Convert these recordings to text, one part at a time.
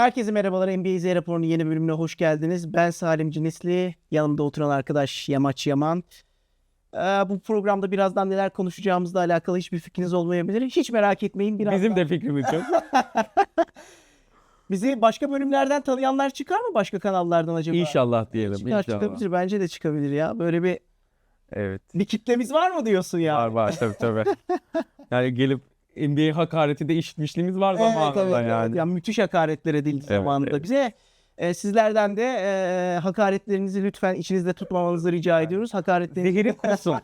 Herkese merhabalar. NBA Z raporunun yeni bölümüne hoş geldiniz. Ben Salim Cinisli. Yanımda oturan arkadaş Yamaç Yaman. Ee, bu programda birazdan neler konuşacağımızla alakalı hiçbir fikriniz olmayabilir. Hiç merak etmeyin. Birazdan... Bizim de fikrimiz yok. Bizi başka bölümlerden tanıyanlar çıkar mı başka kanallardan acaba? İnşallah diyelim. Çıkar, inşallah. çıkabilir. Bence de çıkabilir ya. Böyle bir Evet. bir kitlemiz var mı diyorsun ya? Var var tabii tabii. yani gelip NBA hakareti de işitmişliğimiz var Evet, zamanında evet, evet. yani. Ya müthiş hakaretler edildi Evet, zamanında evet. bize. E, sizlerden de e, hakaretlerinizi lütfen içinizde tutmamanızı rica ediyoruz. Hakaretlerinizi Zehiri kurusun.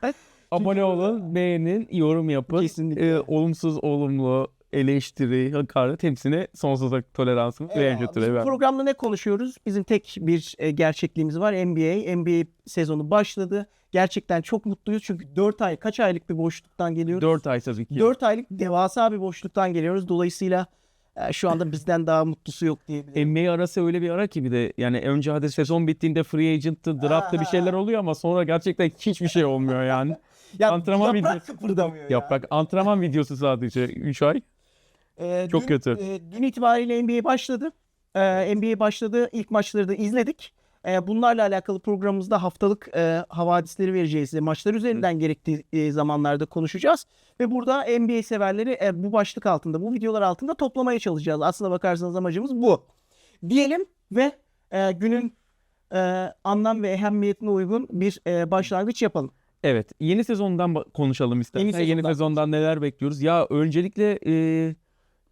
Abone olun, beğenin, yorum yapın. Kesinlikle. Ee, olumsuz, olumlu, eleştiri, hakaret hepsine sonsuza toleransımız Eyvallah. mevcut. Biz bu programda ne konuşuyoruz? Bizim tek bir e, gerçekliğimiz var. NBA. NBA sezonu başladı. Gerçekten çok mutluyuz çünkü 4 ay, kaç aylık bir boşluktan geliyoruz? 4 ay tabii ki. 4 aylık devasa bir boşluktan geliyoruz. Dolayısıyla e, şu anda bizden daha mutlusu yok diyebilirim. NBA arası öyle bir ara ki bir de yani önce hadi sezon bittiğinde free agent'tı, draft'ta bir şeyler oluyor ama sonra gerçekten hiçbir şey olmuyor yani. Ya antrenman yaprak videosu- kıpırdamıyor ya. Yaprak antrenman videosu sadece 3 ay. Ee, Çok dün, kötü. e, dün itibariyle NBA başladı. Ee, NBA başladı. İlk maçları da izledik. Ee, bunlarla alakalı programımızda haftalık e, havadisleri vereceğiz. Maçlar üzerinden gerektiği e, zamanlarda konuşacağız. Ve burada NBA severleri e, bu başlık altında, bu videolar altında toplamaya çalışacağız. Aslına bakarsanız amacımız bu. Diyelim ve e, günün e, anlam ve ehemmiyetine uygun bir e, başlangıç yapalım. Evet, yeni sezondan konuşalım istersen. Yeni Yeni sezondan sezondan, neler bekliyoruz? Ya öncelikle e,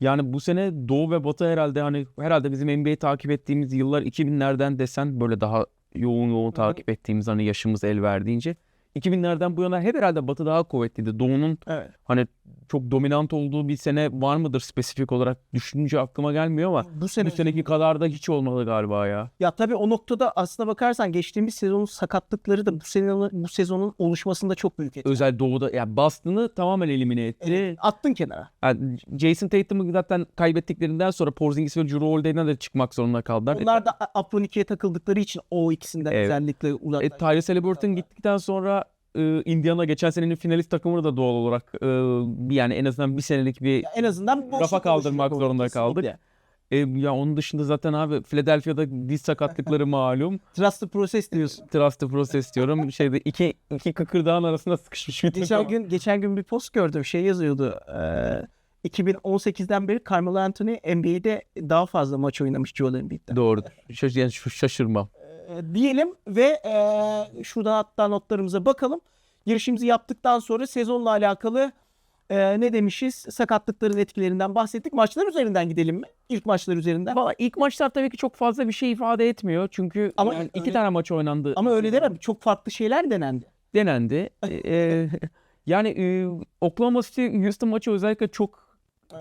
yani bu sene Doğu ve Batı herhalde hani herhalde bizim NBA takip ettiğimiz yıllar 2000'lerden desen böyle daha yoğun yoğun takip ettiğimiz hani yaşımız el verdiğince 2000'lerden bu yana hep herhalde Batı daha kuvvetliydi. Doğu'nun Evet. hani çok dominant olduğu bir sene var mıdır spesifik olarak düşününce aklıma gelmiyor ama Bu sene bu seneki kadar da hiç olmadı galiba ya. Ya tabii o noktada aslına bakarsan geçtiğimiz sezonun sakatlıkları da bu sezonun, bu sezonun oluşmasında çok büyük etki. Özel Doğu'da ya Boston'ı tamamen elimine etti. Evet, attın kenara. Yani Jason Tatum'u zaten kaybettiklerinden sonra Porzingis ve Drew Holiday'den de çıkmak zorunda kaldılar. Onlar da Aproniki'ye takıldıkları için o ikisinden Evet. özellikle E, uzaklaştı. Tyrese Halliburton gittikten sonra e, Indiana geçen senenin finalist takımını da doğal olarak e, yani en azından bir senelik bir en azından rafa kaldırmak zorunda kesinlikle. kaldık. e, ya onun dışında zaten abi Philadelphia'da diz sakatlıkları malum. Trust the process diyorsun. Trust the process diyorum. Şeyde iki iki kıkırdağın arasında sıkışmış bir geçen gün geçen gün bir post gördüm. Şey yazıyordu. E, 2018'den beri Carmelo Anthony NBA'de daha fazla maç oynamış Joel Embiid'den. Doğru. Şaş yani şaşırmam. E, diyelim ve e, şuradan hatta notlarımıza bakalım. Girişimizi yaptıktan sonra sezonla alakalı e, ne demişiz? Sakatlıkların etkilerinden bahsettik. Maçlar üzerinden gidelim mi? İlk maçlar üzerinden. Valla ilk maçlar tabii ki çok fazla bir şey ifade etmiyor. Çünkü Ama yani iki öyle- tane maç oynandı. Ama öyle deme. Çok farklı şeyler denendi. denendi. Ee, yani e, Oklahoma City Houston maçı özellikle çok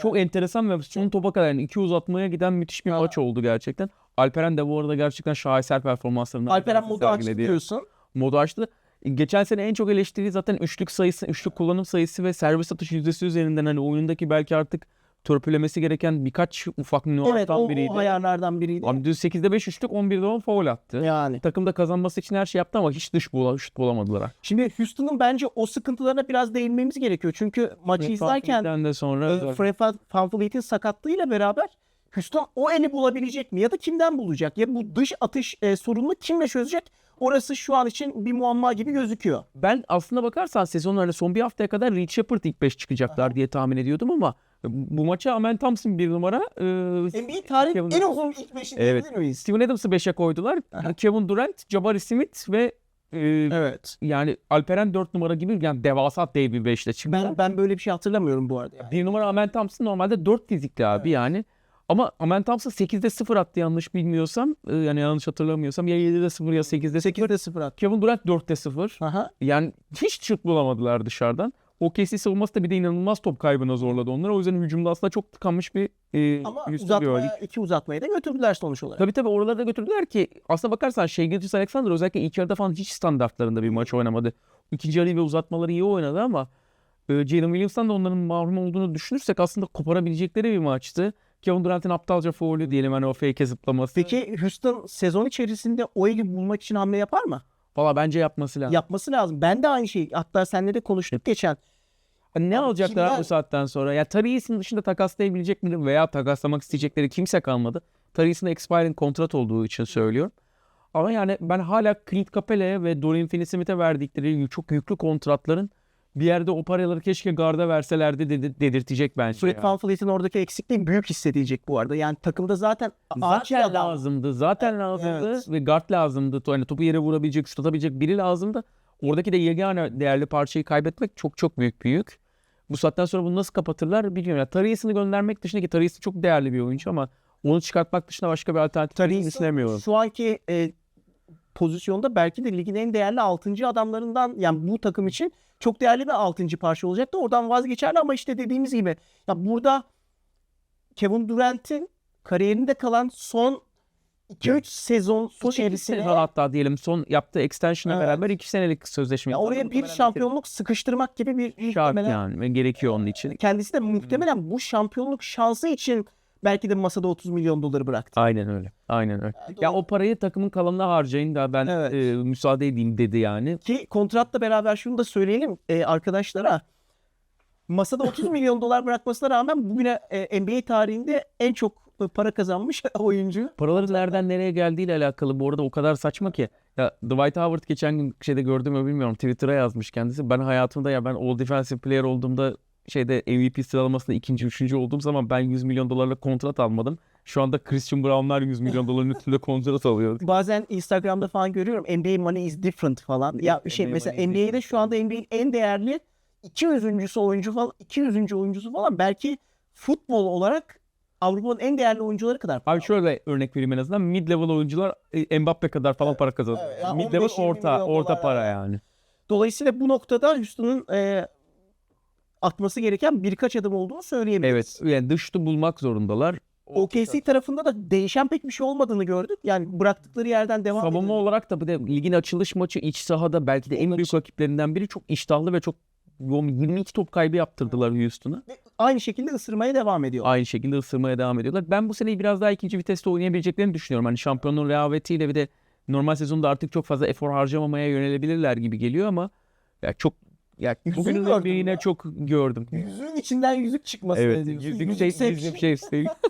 çok enteresan ve son topa kadar yani iki uzatmaya giden müthiş bir Ha. maç oldu gerçekten. Alperen de bu arada gerçekten şaheser performanslarını Alperen modu açtı diyorsun. Modu açtı. Geçen sene en çok eleştiri zaten üçlük sayısı, üçlük kullanım sayısı ve servis atış yüzdesi üzerinden hani oyundaki belki artık törpülemesi gereken birkaç ufak Evet nüanstan o, biriydi. o ayarlardan biriydi. Abi dün 8'de 5 üçlük 11'de 10 foul attı. Yani. Takımda kazanması için her şey yaptı ama hiç dış bula, şut bulamadılar. Şimdi Houston'ın bence o sıkıntılarına biraz değinmemiz gerekiyor. Çünkü maçı izlerken Fred de sonra e, Fred VanVleet'in sakatlığıyla beraber Houston o eli bulabilecek mi? Ya da kimden bulacak? Ya bu dış atış e, sorununu kimle çözecek? Orası şu an için bir muamma gibi gözüküyor. Ben aslına bakarsan hani son bir haftaya kadar Reed Shepard ilk 5 çıkacaklar diye tahmin ediyordum ama bu maça Amen Thompson bir numara. E, NBA tarihin Kevin- en uzun ilk beşi Evet. diyebilir miyiz? Steven Adams'ı 5'e koydular. Kevin Durant, Jabari Smith ve e, Evet. yani Alperen 4 numara gibi yani devasa dev bir 5'le çıktı. Ben ben böyle bir şey hatırlamıyorum bu arada. yani. Bir numara Amen Thompson normalde 4 fizikli abi yani. Ama Amen Thompson 8'de 0 attı yanlış bilmiyorsam. E, yani yanlış hatırlamıyorsam ya 7'de 0 ya 8'de 0. 8'de 0 attı. Kevin Durant 4'te 0. Aha. Yani hiç şut bulamadılar dışarıdan. OKC savunması da bir de inanılmaz top kaybına zorladı onları. O yüzden hücumda aslında çok tıkanmış bir e, Ama uzatmaya, iki uzatmaya da götürdüler sonuç olarak. Tabii tabii oralara da götürdüler ki aslına bakarsan Shea Gilgeous Alexander özellikle ilk yarıda falan hiç standartlarında bir maç oynamadı. İkinci yarı ve uzatmaları iyi oynadı ama e, Jalen Williams'tan da onların mahrum olduğunu düşünürsek aslında koparabilecekleri bir maçtı. Kevin Durant'in aptalca faulü diyelim hani o fake zıplaması. Peki Houston sezon içerisinde o eli bulmak için hamle yapar mı? Valla bence yapması lazım. Yapması lazım. Ben de aynı şeyi hatta seninle de konuştuk geçen. Hani ne Abi alacaklar kimler- bu saatten sonra? Ya Tarius'un dışında takaslayabilecek mi veya takaslamak isteyecekleri kimse kalmadı. Tarius'un expiring kontrat olduğu için söylüyorum. Ama yani ben hala Clint Capela'ya ve Dorian Finney-Smith'e verdikleri çok yüklü kontratların bir yerde o paraları keşke garda verselerdi dedi, dedirtecek bence. Fred ya. Van Vliet'in oradaki eksikliği büyük hissedilecek bu arada. Yani takımda zaten Zaten adam. lazımdı. Zaten lazımdı Evet. ve guard lazımdı. Yani topu yere vurabilecek, şut atabilecek biri lazımdı. Oradaki de yegane değerli parçayı kaybetmek çok çok büyük bir yük. Bu saatten sonra bunu nasıl kapatırlar bilmiyorum. Ya Tarius'unu göndermek dışında ki Tarius çok değerli bir oyuncu ama onu çıkartmak dışında başka bir alternatif Tarius'un düşünemiyorum. Şu anki e, pozisyonda belki de ligin en değerli 6. adamlarından yani bu takım için çok değerli bir 6. parça olacaktı. Oradan vazgeçerler ama işte dediğimiz gibi ya burada Kevin Durant'in kariyerinde kalan son 2-3 sezon Son içerisinde sezon hatta diyelim son yaptığı extension'a Evet. beraber iki senelik sözleşme. ya oraya bir şampiyonluk sıkıştırmak gibi bir şart yani gerekiyor onun için. kendisi de muhtemelen bu şampiyonluk şansı için belki de masada 30 milyon doları bıraktı. Aynen öyle. Aynen öyle. Ya o parayı takımın kalanına harcayın da ben Evet. e, müsaade edeyim dedi yani. Ki kontratla beraber şunu da söyleyelim e, arkadaşlara. Masada 30 milyon dolar bırakmasına rağmen bugüne e, NBA tarihinde en çok e, para kazanmış oyuncu. Paraların nereden nereye geldiğiyle alakalı bu arada o kadar saçma ki. Ya Dwight Howard geçen gün şeyde gördüm mü bilmiyorum Twitter'a yazmış kendisi. Ben hayatımda ya ben All Defensive Player olduğumda şeyde MVP sıralamasında ikinci, üçüncü olduğum zaman ben 100 milyon dolarla kontrat almadım. Şu anda Christian Brown'lar 100 milyon doların üstünde kontrat alıyor. Bazen Instagram'da falan görüyorum NBA money is different falan. Ya şey NBA mesela NBA'de şu anda NBA'in en değerli 200. oyuncu falan 200. oyuncusu falan belki futbol olarak Avrupa'nın en değerli oyuncuları kadar. Abi şöyle örnek vereyim en azından mid level oyuncular e, Mbappe kadar falan para kazanıyor. Evet, mid level 15-20 orta orta para yani. yani. Dolayısıyla bu noktada Houston'un e, atması gereken birkaç adım olduğunu söyleyebiliriz. Evet yani dışta bulmak zorundalar. OKC tarafında da değişen pek bir şey olmadığını gördük. Yani bıraktıkları yerden devam Savunma ediyor. olarak da bir de ligin açılış maçı iç sahada belki de en büyük rakiplerinden biri çok iştahlı ve çok 22 top kaybı yaptırdılar Houston'a. Ve Aynı şekilde ısırmaya devam ediyor. Aynı şekilde ısırmaya devam ediyorlar. Ben bu seneyi biraz daha ikinci viteste oynayabileceklerini düşünüyorum. Hani şampiyonluğun rehavetiyle bir de normal sezonda artık çok fazla efor harcamamaya yönelebilirler gibi geliyor ama ya çok ya Yüzüğü bugünün gördün yine çok gördüm. Yüzüğün içinden yüzük çıkması Evet. diyorsun. Yüzük şey, Yüzük şey,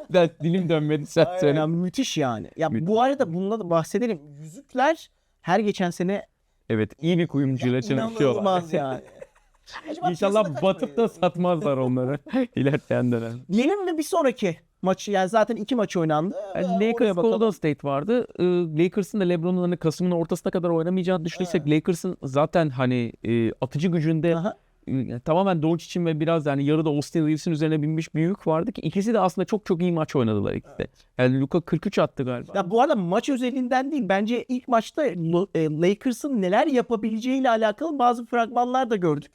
dilim dönmedi sen söyle. müthiş yani. Ya Müthiş. bu arada bununla da bahsedelim. Yüzükler her geçen sene Evet iyi bir kuyumcuyla çalışıyorlar. inanılmaz yani. İnşallah batıp da satmazlar onları ilerleyen dönem. Diyelim mi bir sonraki maçı yani zaten iki maç oynandı. Yani Ee, oraya Lakers bakalım. Golden State vardı. Ee, Lakers'ın da LeBron'un hani Kasım'ın ortasına kadar oynamayacağını düşünürsek Lakers'ın zaten hani e, atıcı gücünde Aha. e, tamamen Doncic'in ve biraz yani yarıda Austin Reeves'in üzerine binmiş bir yük vardı ki ikisi de aslında çok çok iyi maç oynadılar ikisi de. Yani Luka 43 attı galiba. Ya bu arada maç özelinden değil bence ilk maçta e, Lakers'ın neler yapabileceğiyle alakalı bazı fragmanlar da gördük.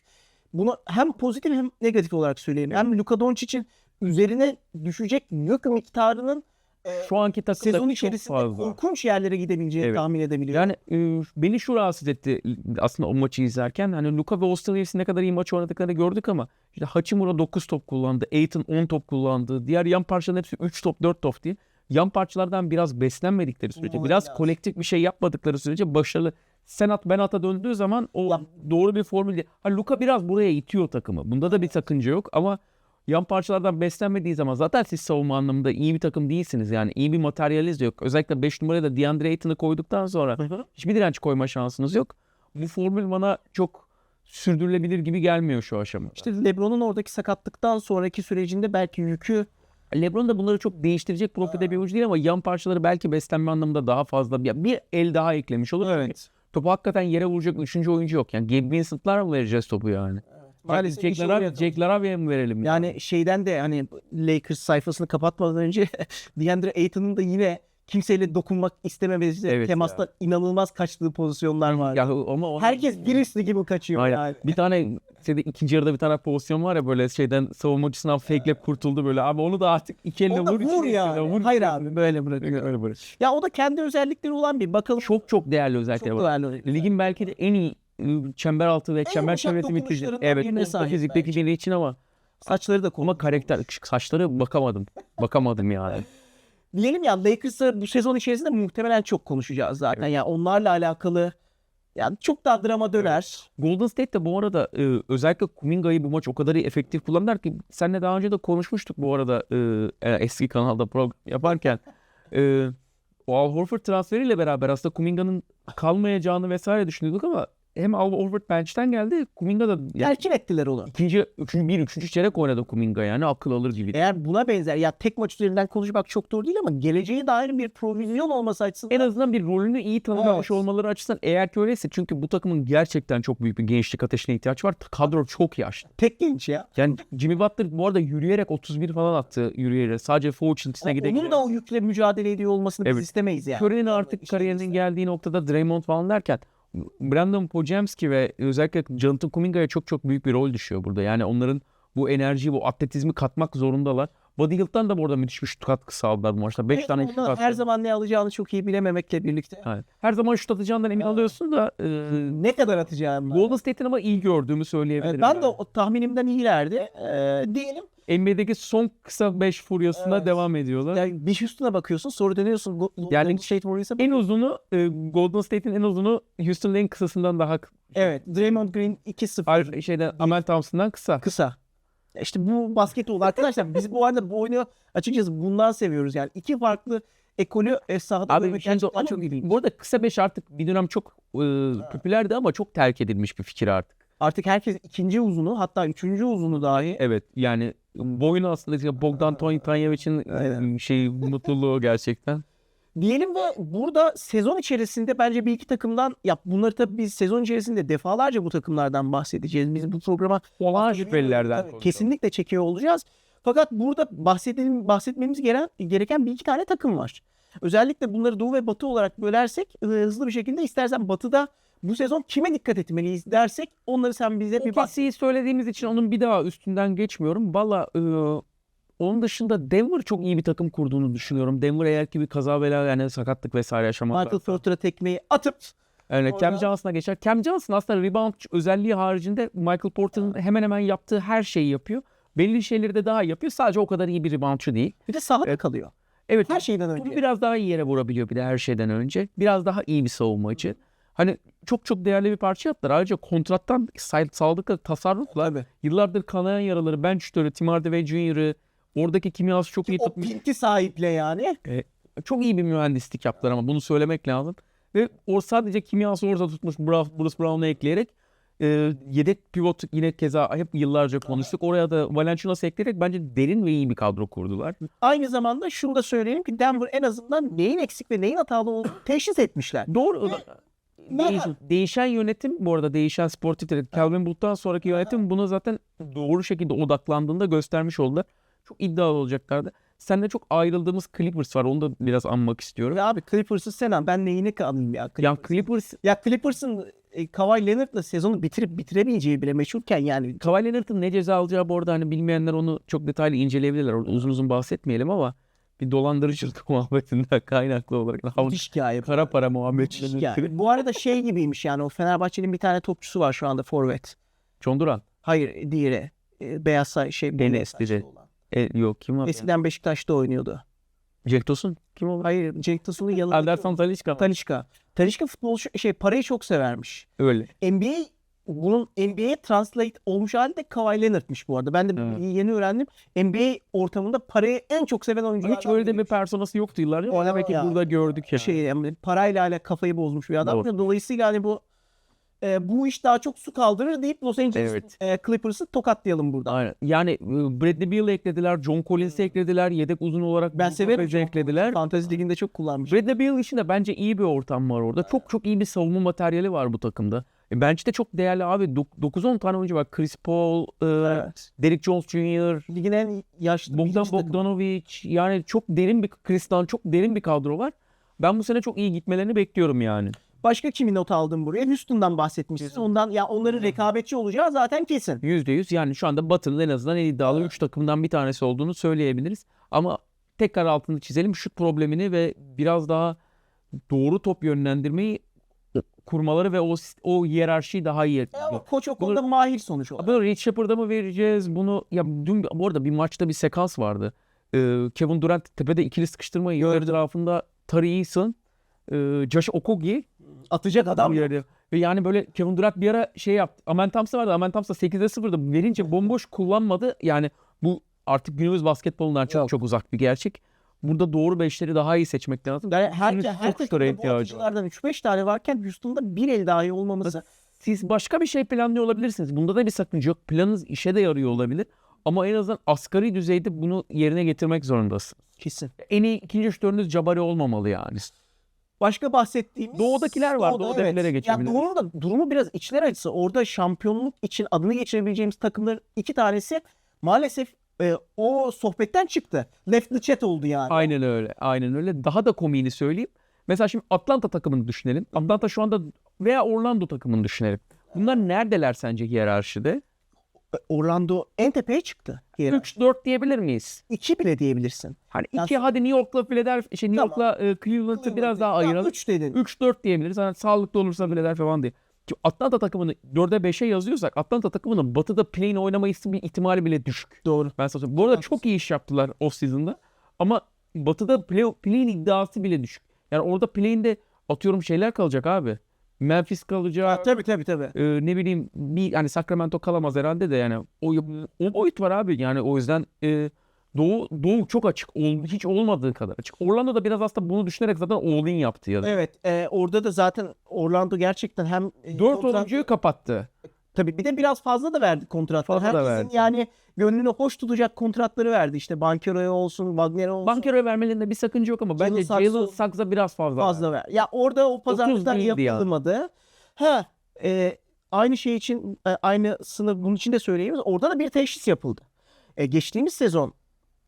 Bunu hem pozitif hem negatif olarak söyleyeyim. Hem Luka Doncic'in üzerine düşecek yük miktarının e, Şu anki takımda sezon çok içerisinde fazla. korkunç yerlere gidebileceğini Evet. tahmin edebiliyorum. Yani e, beni şu rahatsız etti aslında o maçı izlerken. Hani Luka ve Reeves'in ne kadar iyi maç oynadıklarını gördük ama işte Hachimura 9 top kullandı. Aiton 10 top kullandı. Diğer yan parçaların hepsi 3 top 4 top diye. Yan parçalardan biraz beslenmedikleri sürece, Bulmaları biraz lazım. kolektif bir şey yapmadıkları sürece başarılı. Sen at ben ata döndüğü zaman o Ya- doğru bir formül değil. Ha Luka biraz buraya itiyor takımı. Bunda da bir sakınca yok ama yan parçalardan beslenmediği zaman zaten siz savunma anlamında iyi bir takım değilsiniz. Yani iyi bir materyaliniz yok. Özellikle 5 numaraya da DeAndre Ayton'u koyduktan sonra hiçbir direnç koyma şansınız yok. Bu formül bana çok sürdürülebilir gibi gelmiyor şu aşamada. İşte LeBron'un oradaki sakatlıktan sonraki sürecinde belki yükü LeBron da bunları çok değiştirecek profilde bir oyuncu değil ama yan parçaları belki beslenme anlamında daha fazla bir, bir el daha eklemiş olur. Çünkü Topu hakikaten yere vuracak üçüncü oyuncu yok. Yani Gabe Vincent'lar mı vereceğiz topu yani? Maalesef Jack, işi Lara- Jack Larave'ye mi verelim? Yani şeyden de hani Lakers sayfasını kapatmadan önce DeAndre Ayton'un da yine kimseyle dokunmak istememesi Evet temasta inanılmaz kaçtığı pozisyonlar var. Ya ama o- Herkes birisi gibi kaçıyor. Aynen. Yani. Bir tane şeyde ikinci yarıda bir tane pozisyon var ya böyle şeyden savunmacısından fake'le kurtuldu böyle. Abi onu da artık iki elle Onu vur. vur yani. vur Hayır abi böyle bırakıyor. Öyle böyle. Ya o da kendi özellikleri olan bir bakalım. Çok çok değerli özellikleri Çok var. değerli. Ligin belki de en iyi çember altı ve çember yumuşak çevresi müthiş. Evet. Fizikteki biri için ama Saçları da konu. ama karakter saçları bakamadım. Bakamadım yani. Diyelim ya Lakers'ı bu sezon içerisinde muhtemelen çok konuşacağız zaten. Ya onlarla alakalı Yani çok daha drama döner. Golden State de bu arada e, özellikle Kuminga'yı bu maç o kadar efektif kullandılar ki seninle daha önce de konuşmuştuk bu arada e, e, eski kanalda program yaparken. e, o Al Horford transferiyle beraber aslında Kuminga'nın kalmayacağını vesaire düşünüyorduk ama hem Al Horford bench'ten geldi. Kuminga da yani ettiler onu. ikinci, üçüncü, bir, üçüncü çeyrek oynadı Kuminga yani akıl alır gibi. Eğer buna benzer ya tek maç üzerinden konuşmak çok doğru değil ama geleceğe dair bir provizyon olması açısından En azından bir rolünü iyi tanımlamış Evet. olmaları açısından eğer ki öyleyse çünkü bu takımın gerçekten çok büyük bir gençlik ateşine ihtiyaç var. Kadro çok yaşlı. tek genç ya. Yani Jimmy Butler bu arada yürüyerek 31 falan attı yürüyerek. Sadece foul çizgisine gide Onun da o yükle mücadele ediyor olmasını Evet. biz istemeyiz yani. Curry'nin artık İşte kariyerinin geldiği noktada Draymond falan derken Brandon Pojemski ve özellikle Jonathan Kuminga'ya çok çok büyük bir rol düşüyor burada. Yani onların bu enerjiyi, bu atletizmi katmak zorundalar. Buddy Hield'dan da bu arada müthiş bir şut katkısı aldılar bu maçta. 5 Evet, tane şut attı. her zaman ne alacağını çok iyi bilememekle birlikte. Evet. Her zaman şut atacağından emin alıyorsun da e, Ne kadar atacağını. Golden State'in ama iyi gördüğümü söyleyebilirim. Evet, ben de yani. o tahminimden iyilerdi. Ee, diyelim. NBA'deki son kısa 5 furyasına Evet. devam ediyorlar. Yani bir Houston'a bakıyorsun sonra dönüyorsun. Go- Yani- Golden State Warriors'a En uzunu e, Golden State'in en uzunu Houston'ın en kısasından daha Evet. Draymond Green 2-0. Al- şeyde Amel Thompson'dan kısa. Kısa. İşte bu basketbol arkadaşlar biz bu arada bu oyunu açıkçası bundan seviyoruz yani. iki farklı ekolü e, sahada Abi görmek gerçekten ama çok ilginç. Bu arada kısa 5 artık bir dönem çok e, popülerdi ama çok terk edilmiş bir fikir artık. Artık herkes ikinci uzunu hatta üçüncü uzunu dahi Evet yani boyunu aslında Bogdan Tanjevic'in Aynen. şey mutluluğu gerçekten. Diyelim ve burada sezon içerisinde bence bir iki takımdan ya bunları tabii biz sezon içerisinde defalarca bu takımlardan bahsedeceğiz. Biz bu programa Olan şüphelilerden kesinlikle çekiyor olacağız. Fakat burada bahsedelim, bahsetmemiz gereken, gereken bir iki tane takım var. Özellikle bunları Doğu ve Batı olarak bölersek e, hızlı bir şekilde istersen Batı'da bu sezon kime dikkat etmeliyiz dersek onları sen bize bir bak. Söylediğimiz için onun bir daha üstünden geçmiyorum. Valla e, onun dışında Denver çok iyi bir takım kurduğunu düşünüyorum. Denver eğer ki bir kaza bela yani sakatlık vesaire yaşamazlar. Michael Porter'a tekmeyi atıp Yani Cam Orada- Johnson'a geçer. Cam Johnson aslında rebound özelliği haricinde Michael Porter'ın hemen hemen yaptığı her şeyi yapıyor. Belli şeyleri de daha yapıyor. Sadece o kadar iyi bir reboundçu değil. bir de sahada kalıyor. Evet. Her şeyden önce. Bunu biraz daha iyi yere vurabiliyor bir de her şeyden önce. Biraz daha iyi bir savunmacı. Hani çok çok değerli bir parça yaptılar. Ayrıca kontrattan sağladıkları tasarrufla Tabii. yıllardır kanayan yaraları, ben şutörü, Tim Hardaway Jr.'ı oradaki kimyası çok iyi O tutmuş. pinti sahiple yani. Çok iyi bir mühendislik yaptılar ama bunu söylemek lazım. Ve o sadece kimyası orada tutmuş Bra- Bruce Brown'u ekleyerek e, yedek pivot yine keza hep yıllarca konuştuk. Oraya da Valanciunas'ı ekleyerek bence derin ve iyi bir kadro kurdular. Aynı zamanda şunu da söyleyelim ki Denver en azından neyin eksik ve neyin hatalı olduğunu teşhis etmişler. Doğru. Değiş- değişen yönetim bu arada değişen sportif direktör Calvin Booth'tan sonraki yönetim buna zaten doğru şekilde odaklandığında göstermiş oldu. Çok iddialı olacaklardı. Seninle çok ayrıldığımız Clippers var. Onu da biraz anmak istiyorum. Ve abi Clippers'ı sen al. Ben neyini alayım ya? Ya Clippers. Clippers Ya Clippers'ın e, Kawhi Leonard'la sezonu bitirip bitiremeyeceği bile meşhurken yani Kawhi Leonard'ın ne ceza alacağı bu arada hani bilmeyenler onu çok detaylı inceleyebilirler. Orada uzun uzun bahsetmeyelim ama bir dolandırıcılık muhabbetinden kaynaklı olarak müthiş hikaye. kara para hikaye. Bu arada şey gibiymiş yani o Fenerbahçe'nin bir tane topçusu var şu anda forvet. John Duran. Hayır diğeri. E, beyaz say şey Deniz olan. E, yok kim var? Eskiden Beşiktaş'ta oynuyordu. Jack Tosun. Kim o? Hayır Cenk Tosun'un yanında. Anderson Talisca. Talişka. Talişka futbol şey parayı çok severmiş. Öyle. NBA bunun NBA'ye translate olmuş hali de Kawhi Leonard'mış bu arada. Ben de Evet. yeni öğrendim. NBA ortamında parayı en çok seven oyunculardan Hiç öyle de bir personası yoktu yıllarca. O Ama belki ya. burada gördük ya. şey yani parayla hala kafayı bozmuş bir adam. Doğru. Dolayısıyla hani bu e, bu iş daha çok su kaldırır deyip Los Angeles Evet. e, Clippers'ı tokatlayalım burada. Aynen. Yani e, Bradley Beal eklediler, John Collins'i eklediler, yedek uzun olarak Ben severim. Eklediler. Fantasy liginde çok kullanmış. Bradley Beal için de bence iyi bir ortam var orada. Çok çok iyi bir savunma materyali var bu takımda. E, bence de çok değerli abi. Dok- 9-10 tane oyuncu var. Chris Paul, e, Evet. Derrick Jones Jr., Ligin en yaşlı Bogdan. Bogdanovic. Yani çok derin bir Kristal, çok derin bir kadro var. Ben bu sene çok iyi gitmelerini bekliyorum yani. Başka kimi not aldın buraya? Houston'dan bahsetmişsin. Ondan ya onların rekabetçi olacağı zaten kesin. %100 yani şu anda Batı'nın en azından en iddialı 3 takımdan bir tanesi olduğunu söyleyebiliriz. Ama tekrar altını çizelim şut problemini ve biraz daha doğru top yönlendirmeyi kurmaları ve o o hiyerarşiyi daha iyi. E ama koç o konuda mahir sonuç olarak. Bunu Rich Shepard'a mı vereceğiz? Bunu ya dün bu arada bir maçta bir sekans vardı. Ee, Kevin Durant tepede ikili sıkıştırmayı Gördüm. etrafında Tari Eason, e, Josh Okogie Atacak adam. yerde. Ve yani böyle Kevin Durant bir ara şey yaptı. Amen Thompson vardı. Amen Thompson 8'de 0'dı. Verince bomboş kullanmadı. Yani bu artık günümüz basketbolundan çok Yok. çok uzak bir gerçek. Burada doğru beşleri daha iyi seçmek lazım. Yani her, Şimdi her takımda bu atıcılardan 3-5 tane varken Houston'da bir el dahi olmaması Siz başka bir şey planlıyor olabilirsiniz. Bunda da bir sakınca yok. Planınız işe de yarıyor olabilir. Ama en azından asgari düzeyde bunu yerine getirmek zorundasın. kesin. En iyi ikinci şutörünüz Jabari olmamalı yani. Başka bahsettiğimiz Doğudakiler var, doğudakilere Ya geçebiliriz. Doğu'nun da durumu biraz içler acısı. Orada şampiyonluk için adını geçirebileceğimiz takımların iki tanesi maalesef e, o sohbetten çıktı. Left the chat oldu yani. Aynen öyle. Aynen öyle. Daha da komiğini söyleyeyim. Mesela şimdi Atlanta takımını düşünelim. Atlanta şu anda veya Orlando takımını düşünelim. Bunlar neredeler sence hiyerarşide? Orlando en tepeye çıktı. 3-4 diyebilir miyiz? 2 bile diyebilirsin. Hani Ya- iki hadi New York'la Philadelphia, şey New Tamam. York'la e, Cleveland'ı biraz daha ayıralım. 3 dedin. 3-4 diyebiliriz. Hani sağlıklı olursa Philadelphia falan diye. Ki Atlanta takımını 4'e 5'e yazıyorsak Atlanta takımının batıda play-in oynama ihtim- ihtimali bile düşük. Doğru. Ben sana söyleyeyim. Bu arada çok iyi iş yaptılar off-season'da. Ama batıda play, play-in iddiası bile düşük. Yani orada play-in'de atıyorum şeyler kalacak abi. Memphis kalacak. Ha, tabii tabii tabii. e, ne bileyim bir hani Sacramento kalamaz herhalde de yani o, o boyut var abi. Yani o yüzden e, Doğu, Doğu çok açık. Ol- hiç olmadığı kadar açık. Orlando da biraz aslında bunu düşünerek zaten yaptı ya da. Evet, e, orada da zaten Orlando gerçekten hem e, 4 kontrat- oyuncuyu kapattı. Tabii bir de biraz fazla da verdi kontrat. Fazla da Herkesin verdi. yani gönlünü hoş tutacak kontratları verdi. İşte Bankero'ya olsun, Wagner'e olsun. Bankero'ya vermelerinde bir sakınca yok ama bence Jalen Sachs'a biraz fazla. fazla ver. Ya orada o pazarlıklar değildi ya. yapılmadı. Ha, e, aynı şey için e, aynısını bunun için de söyleyebiliriz. Orada da bir teşhis yapıldı. E, geçtiğimiz sezon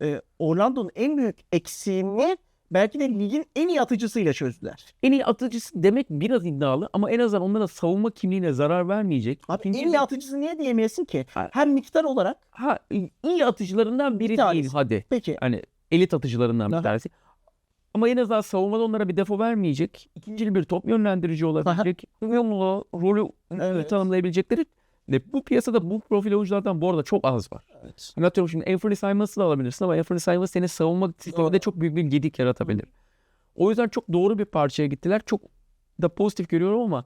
e, Orlando'nun en büyük eksiğini belki de ligin en iyi atıcısıyla çözdüler. En iyi atıcısı demek biraz iddialı ama en azından onlara savunma kimliğine zarar vermeyecek. Abi İkinci en iyi atıcısı niye diyemeyesin ki? Ha. Hem miktar olarak ha, iyi atıcılarından biri Bir değil hadi. peki Hani elit atıcılarından bir tanesi. Ama en azından savunmada onlara bir defo vermeyecek. İkinci bir top yönlendirici olabilecek. Uyumlu rolü Evet. tanımlayabilecekleri. Ve bu piyasada bu profil oyunculardan bu arada çok az var. Evet. Hani atıyorum şimdi Anthony Simons'ı da alabilirsin ama Anthony Simons senin savunma sisteminde çok büyük bir gedik yaratabilir. O yüzden çok doğru bir parçaya gittiler. Çok da pozitif görüyorum ama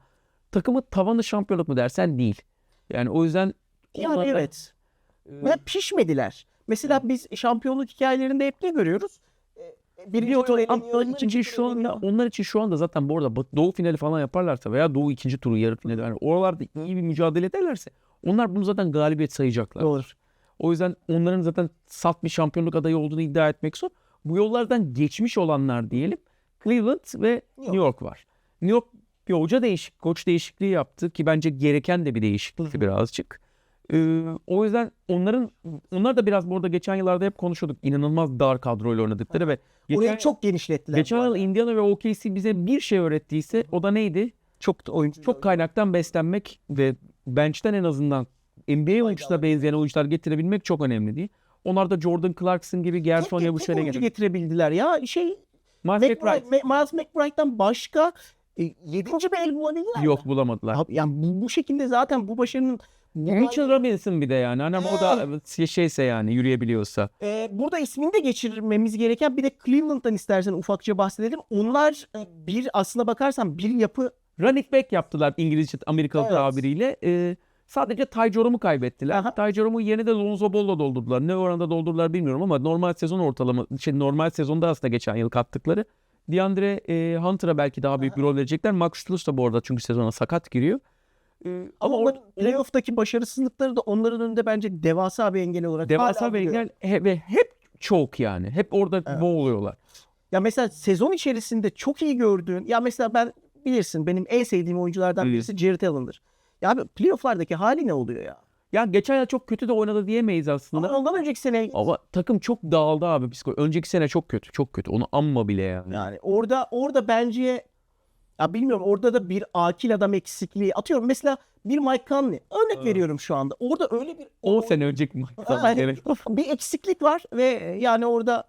takımın tavanı şampiyonluk mu dersen değil. Yani o yüzden Yani evet. e, Ve pişmediler. Mesela biz şampiyonluk hikayelerinde hep ne görüyoruz? Birinci tur Ama eleniyor, ikinci tur şu anda onlar için şu anda zaten bu arada Doğu finali falan yaparlarsa veya Doğu ikinci turu yarı finali yani oralarda iyi bir mücadele ederlerse onlar bunu zaten galibiyet sayacaklar. Doğru. O yüzden onların zaten salt bir şampiyonluk adayı olduğunu iddia etmek zor. Bu yollardan geçmiş olanlar diyelim Cleveland ve New York var. New York bir hoca değişik, koç değişikliği yaptı ki bence gereken de bir değişiklikti birazcık. Ee, o yüzden onların onlar da biraz burada geçen yıllarda hep konuşuyorduk. İnanılmaz dar kadroyla oynadıkları ve Orayı geçen, çok genişlettiler. geçen yıl. Indiana ve OKC bize bir şey öğrettiyse o da neydi? çok da oyuncu. Çok kaynaktan beslenmek ve bench'ten en azından NBA oyuncularına benzeyen oyuncular getirebilmek çok önemli değil. Onlar da Jordan Clarkson gibi Gerson getirdi. getirebildiler ya. Şey Miles McBride, Miles McBride'dan başka e, yedinci bir el bulabildiler. yok bulamadılar. Abi, yani bu, bu şekilde zaten bu başarının Mitchell Robinson bir de yani. Hani o da şey- şeyse yani yürüyebiliyorsa. Ee, burada ismini de geçirmemiz gereken bir de Cleveland'dan istersen ufakça bahsedelim. Onlar e, bir aslına bakarsan bir yapı Running back yaptılar İngilizce Amerikalı Evet. tabiriyle. Ee, sadece Ty Jerome'u kaybettiler. Aha. Ty Jerome'u yerine de Lonzo Ball'la doldurdular. Ne oranda doldurdular bilmiyorum ama normal sezon ortalama şey normal sezonda aslında geçen yıl kattıkları. DeAndre e, Hunter'a belki daha büyük bir rol verecekler. Max Struz da bu arada çünkü sezona sakat giriyor. Ee, ama ama playoff'taki başarısızlıkları da onların önünde bence devasa bir engel olarak devasa bir engel he- ve hep çok yani. Hep orada Evet. boğuluyorlar. Ya mesela sezon içerisinde çok iyi gördüğün ya mesela ben bilirsin benim en sevdiğim oyunculardan birisi Jared Allen'dır. Ya abi playoff'lardaki hali ne oluyor ya? Ya geçen yıl çok kötü de oynadı diyemeyiz aslında. Ama ondan önceki sene Ama takım çok dağıldı abi psikolo. Önceki sene çok kötü, çok kötü. Onu anma bile yani. yani orada orada bence ya bilmiyorum orada da bir akil adam eksikliği atıyorum mesela bir Mike Conley örnek Evet. veriyorum şu anda. Orada öyle bir 10 sene önceki Aynen. evet. bir eksiklik var ve yani orada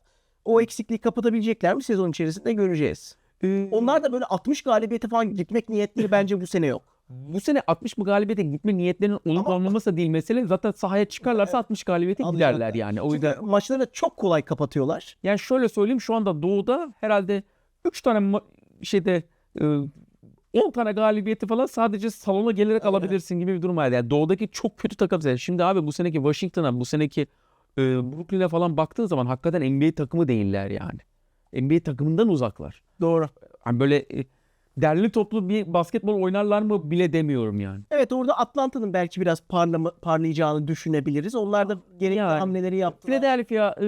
o eksikliği kapatabilecekler mi sezon içerisinde göreceğiz. Ee, Onlar da böyle 60 galibiyete falan gitmek niyetleri bence bu sene yok. Bu sene 60 mı galibiyete gitme niyetlerinin olup Ama- olmaması da değil mesele. Zaten sahaya çıkarlarsa 60 galibiyete Alacaklar. giderler yani. O Çünkü yüzden maçları da çok kolay kapatıyorlar. yani şöyle söyleyeyim şu anda Doğu'da herhalde 3 tane ma- şeyde e, 10 tane galibiyeti falan sadece salona gelerek alabilirsin gibi bir durum var. Yani doğudaki çok kötü takım. Şimdi abi bu seneki Washington'a, bu seneki e, Brooklyn'e falan baktığın zaman hakikaten NBA takımı değiller yani. NBA takımından uzaklar. Doğru. Hani böyle e, derli toplu bir basketbol oynarlar mı bile demiyorum yani. Evet orada Atlanta'nın belki biraz parlama, parlayacağını düşünebiliriz. Onlar da gerekli Yani. hamleleri yaptılar. Philadelphia e,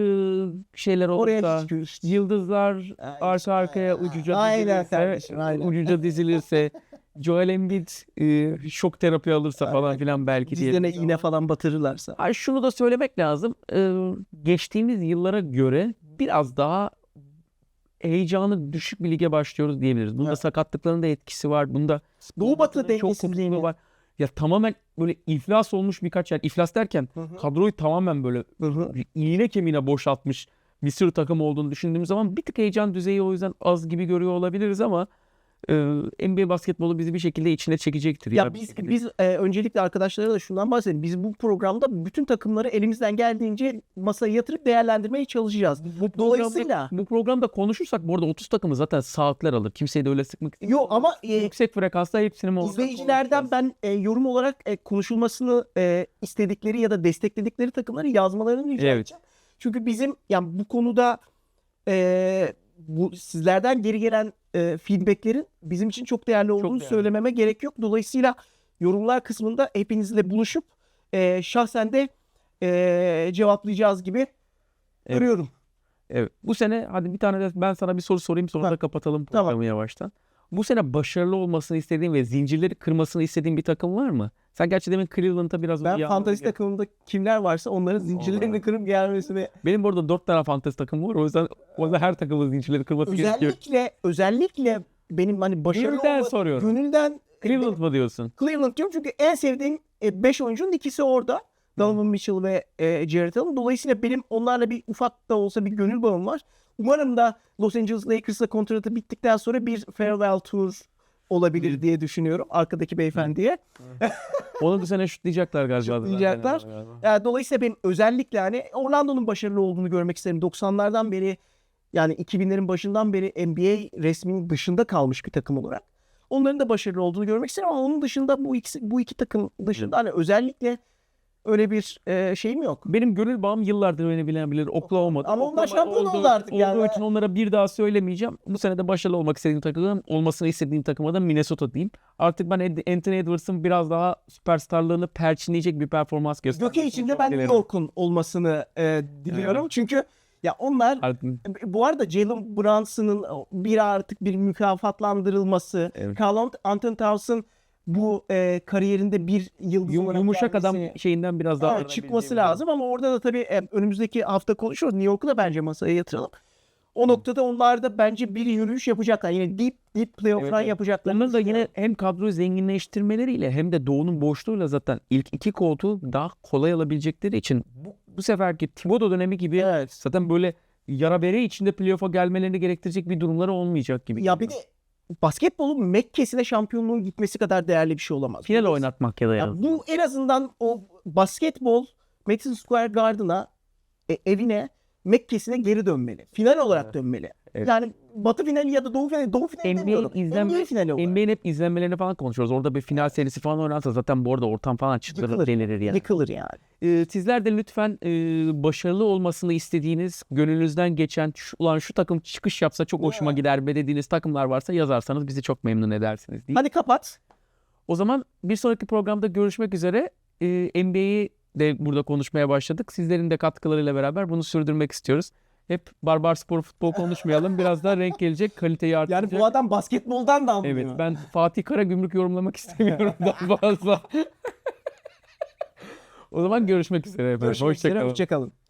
şeyler olursa, yıldızlar Aynen. arka arkaya ucuca Aynen dizilirse, kardeşim, aynen. ucuca dizilirse, Joel Embiid e, şok terapi alırsa falan filan belki diye. dizlerine iğne falan batırırlarsa. Ay şunu da söylemek lazım. e, geçtiğimiz yıllara göre biraz daha heyecanı düşük bir lige başlıyoruz diyebiliriz. Bunda Evet. sakatlıkların da etkisi var. Bunda Doğu Batı dengesizliği var. Ya tamamen böyle iflas olmuş birkaç yer. İflas derken kadroyu tamamen böyle Hı hı. iğne kemiğine boşaltmış bir sürü takım olduğunu düşündüğümüz zaman bir tık heyecan düzeyi o yüzden az gibi görüyor olabiliriz ama e, NBA basketbolu bizi bir şekilde içine çekecektir. Ya bir biz şekilde. biz e, öncelikle arkadaşlara da şundan bahsedelim. Biz bu programda bütün takımları elimizden geldiğince masaya yatırıp değerlendirmeye çalışacağız. bu Dolayısıyla bu programda konuşursak bu arada 30 takımı zaten saatler alır. Kimseyi de öyle sıkmak istemiyorum. Yok ama e, Yüksek frekansta hepsini mi izleyicilerden ben e, yorum olarak e, konuşulmasını e, istedikleri ya da destekledikleri takımları yazmalarını rica Evet. edeceğim. Çünkü bizim yani bu konuda e, bu sizlerden geri gelen e, feedbacklerin bizim için çok değerli olduğunu değerli. söylememe gerek yok. Dolayısıyla yorumlar kısmında hepinizle buluşup e, şahsen de e, cevaplayacağız gibi Evet. görüyorum. Evet. Bu sene hadi bir tane de ben sana bir soru sorayım sonra Ha. da kapatalım Tamam. programı yavaştan. Bu sene başarılı olmasını istediğin ve zincirleri kırmasını istediğin bir takım var mı? Sen gerçi demin Cleveland'a biraz Ben fantasy anladın. takımında kimler varsa onların zincirlerini Onlar. kırıp gelmesini Benim burada dört tane fantasy takımım var. O yüzden, o yüzden her takımın zincirleri kırması gerekiyor. özellikle özellikle benim hani başarılı Gönülden olma- soruyorum. Gönülden e, Cleveland mı diyorsun? Cleveland diyorum çünkü en sevdiğim 5 oyuncunun ikisi orada. Donovan Mitchell ve e, Jared Allen. Dolayısıyla benim onlarla bir ufak da olsa bir gönül bağım var. Umarım da Los Angeles Lakers'la kontratı bittikten sonra bir farewell tour olabilir diye düşünüyorum arkadaki beyefendiye. Onu bu sene şutlayacaklar galiba. Şutlayacaklar. Yani dolayısıyla benim özellikle hani Orlando'nun başarılı olduğunu görmek isterim. 90'lardan beri yani 2000'lerin başından beri NBA resminin dışında kalmış bir takım olarak. Onların da başarılı olduğunu görmek isterim ama onun dışında bu ikisi bu iki takım dışında hani özellikle öyle bir e, şeyim yok. Benim gönül bağım yıllardır beni bilen bilir. Oklahoma'da. Ama onlar Oklahoma şampiyon olduğu- oldu artık olduğu yani. için onlara bir daha söylemeyeceğim. Bu sene de başarılı olmak istediğim takım, olmasını istediğim takıma da Minnesota diyeyim. Artık ben Anthony Edwards'ın biraz daha süperstarlığını perçinleyecek bir performans göstermesini Göke içinde ben New. York'un olmasını e, diliyorum. Çünkü ya onlar Artık bu arada Jalen Brunson'ın bir artık bir mükafatlandırılması, Evet. Carl Anthony Towns'ın bu e, kariyerinde bir yıldız yum- olarak yumuşak adam şeyinden biraz daha Evet, çıkması lazım ama orada da tabii e, önümüzdeki hafta konuşuyoruz. New York'u da bence masaya yatıralım. O noktada onlar da bence bir yürüyüş yapacaklar. Yine deep deep playoff Evet, yapacaklar. Onların da yine hem kadroyu zenginleştirmeleriyle hem de Doğu'nun boşluğuyla zaten ilk iki koltuğu daha kolay alabilecekleri için bu, bu seferki Thibodeau dönemi gibi Evet. zaten böyle yara bere içinde playoff'a gelmelerini gerektirecek bir durumları olmayacak gibi. Ya bir de basketbolun Mekke'sine şampiyonluğun gitmesi kadar değerli bir şey olamaz. final oynatmak ya da Ya ya. bu en azından o basketbol Madison Square Garden'a e, evine Mekke'sine geri dönmeli. Final olarak Evet. dönmeli. Evet. Yani Batı finali ya da Doğu finali. Doğu finali NBA demiyorum. izlenme- NBA finali olarak. NBA'nin hep izlenmelerini falan konuşuyoruz. Orada bir final serisi falan oynarsa zaten bu arada ortam falan çıtırır delirir yani. Yıkılır yani. Ee, sizler de lütfen e, başarılı olmasını istediğiniz, gönlünüzden geçen, şu, ulan şu takım çıkış yapsa çok hoşuma Evet. gider be dediğiniz takımlar varsa yazarsanız bizi çok memnun edersiniz diye. Hadi kapat. O zaman bir sonraki programda görüşmek üzere. Ee, NBA'yi de burada konuşmaya başladık. Sizlerin de katkılarıyla beraber bunu sürdürmek istiyoruz. Hep barbar spor futbol konuşmayalım. Biraz daha renk gelecek, kaliteyi artıracak. Yani bu adam basketboldan da anlıyor. Evet ben Fatih Karagümrük yorumlamak istemiyorum daha fazla. o zaman görüşmek üzere efendim. Görüşmek üzere. Hoşçakalın. Hoşçakalın.